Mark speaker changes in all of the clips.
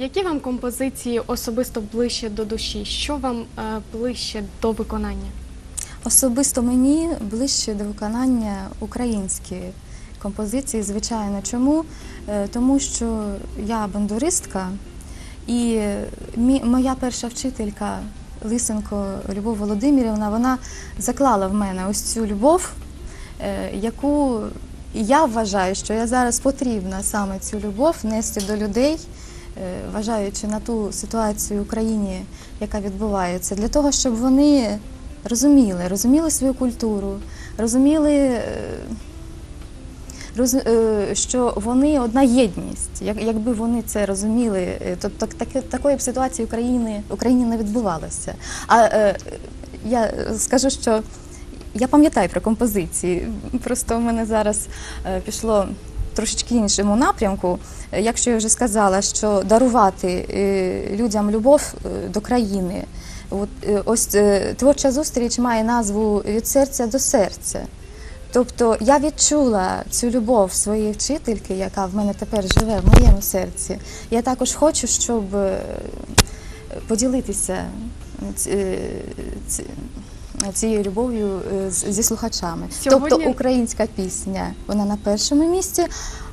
Speaker 1: Які вам композиції особисто ближче до душі? Що вам е, ближче до виконання?
Speaker 2: Особисто мені ближче до виконання українські композиції, звичайно. Чому? Е, Тому що я бандуристка, і моя перша вчителька Лисенко Любов Володимирівна, вона заклала в мене ось цю любов, е, яку я вважаю, що я зараз потрібна саме цю любов нести до людей, вважаючи на ту ситуацію в Україні, яка відбувається, для того, щоб вони розуміли, розуміли свою культуру, розуміли, е, е, що вони одна єдність. Якби вони це розуміли, е, то такої б ситуації в Україні, Україні не відбувалося. А е, я скажу, що я пам'ятаю про композиції. Просто в мене зараз е, пішло трошечки іншому напрямку. Якщо я вже сказала, що дарувати е, людям любов е, до країни. От, е, ось творча зустріч має назву від серця до серця. Тобто я відчула цю любов своєї вчительки, яка в мене тепер живе в моєму серці. Я також хочу, щоб поділитися ц- е, ц- цією любов'ю е, зі слухачами.
Speaker 1: Сьогодні-
Speaker 2: Тобто українська пісня, вона на першому місці.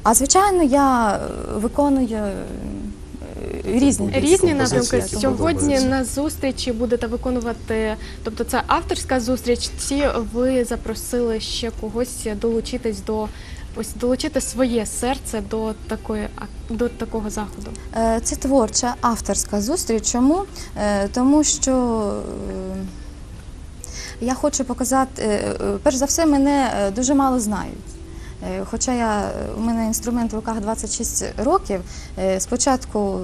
Speaker 2: А звичайно, я е, виконую е, різні.
Speaker 1: Різні напрямки сьогодні на зустрічі будете виконувати. Тобто, це авторська зустріч. Чи ви запросили ще когось долучитись до ось долучити своє серце до такої ак- до такого заходу?
Speaker 2: Це творча авторська зустріч. Чому? Тому що я хочу показати, е, е, перш за все, мене е, дуже мало знають. Хоча я, у мене інструмент в руках 26 років. Спочатку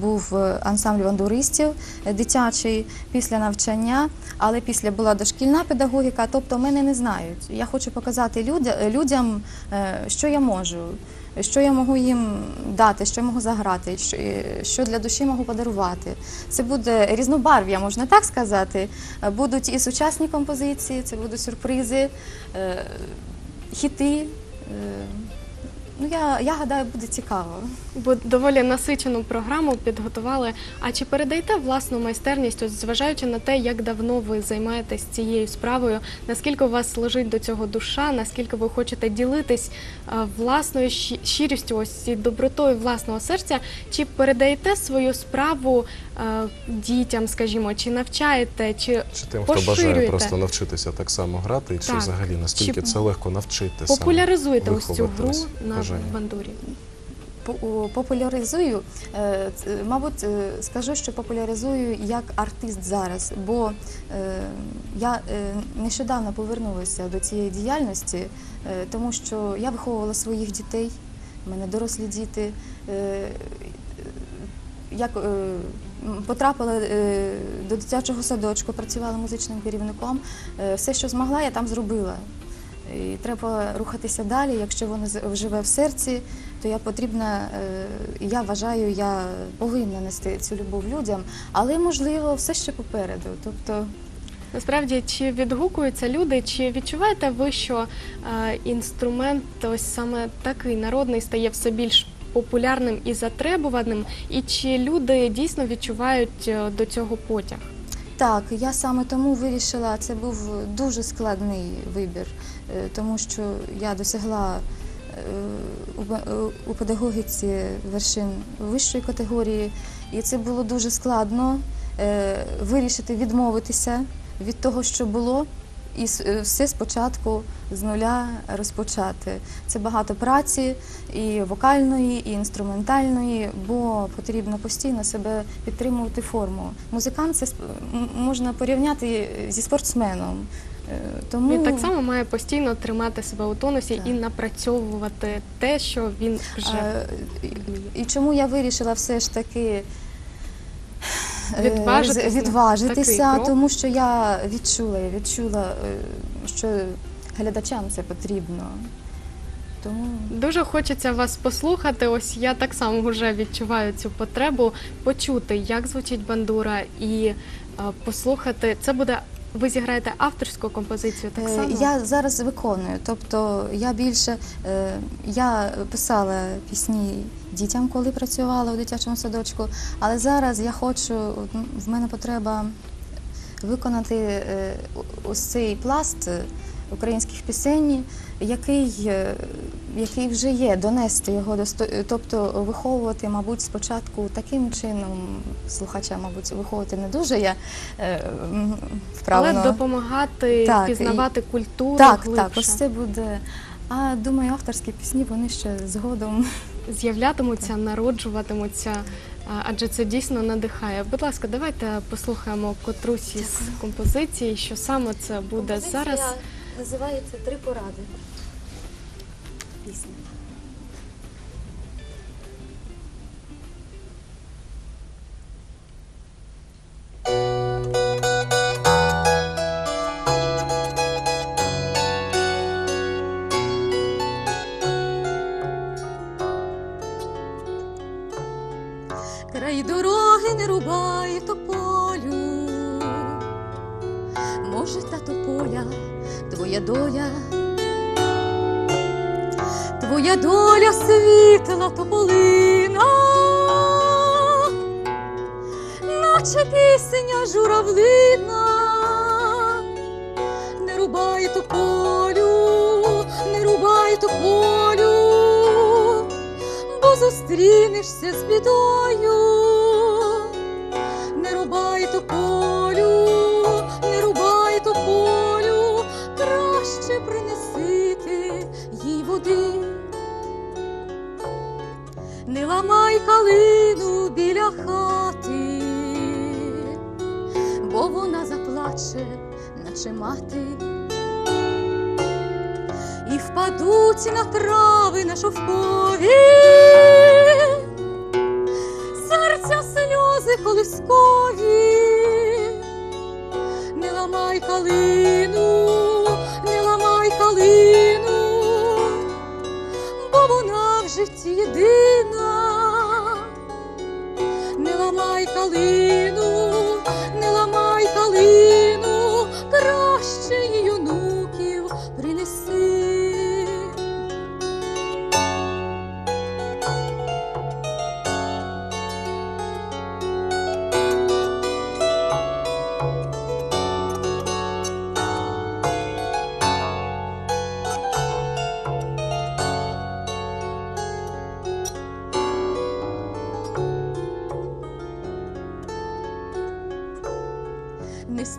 Speaker 2: був ансамбль бандуристів дитячий після навчання, але після була дошкільна педагогіка, тобто мене не знають. Я хочу показати людя- людям, що я можу, що я можу їм дати, що я можу заграти, що, е, для душі можу подарувати. Це буде різнобарв'я, можна так сказати. Е, Будуть і сучасні композиції, це будуть сюрпризи, е, хіти. Ну, я, я гадаю, буде цікаво.
Speaker 1: Бо доволі насичену програму підготували. А чи передаєте власну майстерність, ось зважаючи на те, як давно ви займаєтесь цією справою, наскільки у вас лежить до цього душа, наскільки ви хочете ділитись е, власною щирістю, ось і добротою власного серця, чи передаєте свою справу е, дітям, скажімо, чи навчаєте, чи
Speaker 3: Чи тим, хто бажає просто навчитися так само грати, чи
Speaker 1: Так.
Speaker 3: взагалі наскільки
Speaker 1: Чи
Speaker 3: це легко навчити саме
Speaker 1: популяризуєте ось цю гру на
Speaker 3: бажання?
Speaker 1: бандурі?
Speaker 2: Популяризую, е, мабуть, е, скажу, що популяризую як артист зараз, бо е, я е, нещодавно повернулася до цієї діяльності, е, тому що я виховувала своїх дітей, в мене дорослі діти. Е, Як е, потрапила е, до дитячого садочку, працювала музичним керівником, е, все, що змогла, я там зробила. І треба рухатися далі. Якщо воно живе в серці, то я потрібна, е, я вважаю, я повинна нести цю любов людям, але можливо все ще попереду. Тобто
Speaker 1: Насправді, чи відгукуються люди, чи відчуваєте ви, що е, інструмент ось саме такий народний стає все більш популярним і затребуваним, і чи люди дійсно відчувають е, до цього потяг?
Speaker 2: Так, я саме тому вирішила, це був дуже складний вибір, е, тому що я досягла е, е, у педагогіці вершин вищої категорії, і це було дуже складно вирішити відмовитися від того, що було, і е, все спочатку з нуля розпочати. Це багато праці і вокальної, і інструментальної, бо потрібно постійно себе підтримувати форму. Музикант це можна порівняти зі спортсменом. Е, Тому
Speaker 1: Він так само має постійно тримати себе у тонусі
Speaker 2: Так.
Speaker 1: і напрацьовувати те, що він вже
Speaker 2: Е, і- І чому я вирішила все ж таки е,
Speaker 1: на
Speaker 2: відважитися, тому що я відчула, я відчула, е, що глядачам це потрібно. Тому
Speaker 1: Дуже хочеться вас послухати. Ось я так само вже відчуваю цю потребу почути, як звучить бандура, і е, послухати. Це буде Ви зіграєте авторську композицію так
Speaker 2: Е,
Speaker 1: само?
Speaker 2: Я зараз виконую, тобто я більше е, я писала пісні дітям, коли працювала у дитячому садочку, але зараз я хочу, от, в мене потреба виконати е, ось цей пласт українських пісень, який, який вже є, донести його тобто виховувати, мабуть, спочатку таким чином слухача, мабуть, виховувати не дуже я е, вправно.
Speaker 1: Але допомагати
Speaker 2: Так,
Speaker 1: пізнавати культуру
Speaker 2: Так,
Speaker 1: глибше.
Speaker 2: так, ось це буде. А думаю, авторські пісні вони ще згодом.
Speaker 1: з'являтимуться, народжуватимуться, адже це дійсно надихає. Будь ласка, давайте послухаємо котрусь із композицій, що саме це буде зараз.
Speaker 2: називається Три поради. Пісня. Край дороги не рубай твоя доля світла тополина, наче пісня журавлина, не рубай тополю, не рубай тополю, бо зустрінешся з бідою. Не рубай тополю, калину біля хати, бо вона заплаче, наче мати. І впадуть на трави на шовкові. Серця сльози колискові, не ламай калину, не ламай калину, бо вона в житті єдина, ламай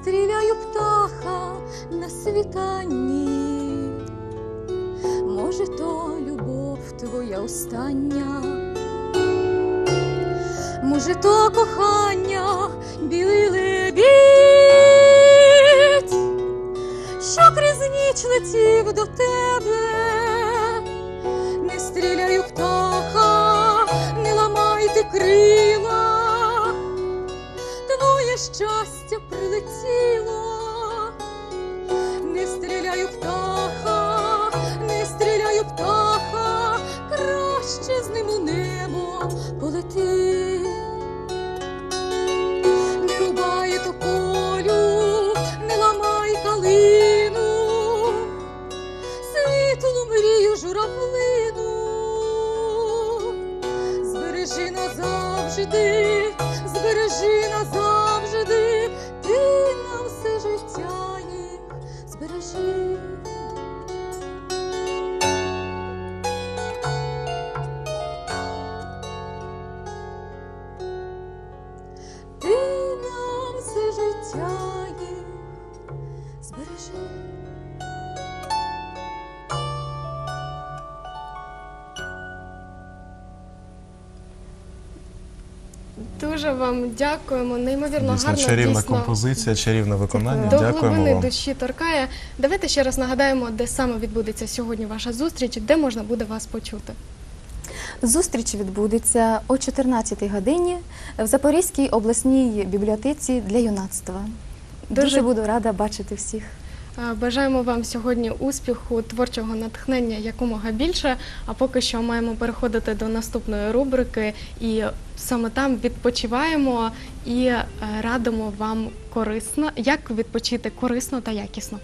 Speaker 2: стріляю птаха на світанні, може, то любов твоя остання, може, то кохання білий лебідь, що крізь ніч летів до тебе, не стріляю птаха, не ламайте крила щастя прилетіло, не стріляю птаха, не стріляю птаха, краще з ним у небо полети. Не рубай тополю, не ламай калину, світлу мрію журавлину, збережи назавжди, збережи назавжди, збережи.
Speaker 1: Дуже вам дякуємо. Неймовірно
Speaker 3: Дійсно,
Speaker 1: гарно.
Speaker 3: чарівна
Speaker 1: дійсно.
Speaker 3: композиція, чарівне виконання.
Speaker 1: До
Speaker 3: Дякуємо
Speaker 1: глибини
Speaker 3: вам.
Speaker 1: душі торкає. Давайте ще раз нагадаємо, де саме відбудеться сьогодні ваша зустріч, де можна буде вас почути.
Speaker 2: Зустріч відбудеться о 14 годині в Запорізькій обласній бібліотеці для юнацтва. Дуже,
Speaker 1: Дуже-
Speaker 2: буду рада бачити всіх.
Speaker 1: Е, Бажаємо вам сьогодні успіху, творчого натхнення якомога більше. А поки що маємо переходити до наступної рубрики, і саме там відпочиваємо і е, радимо вам корисно, як відпочити корисно та якісно.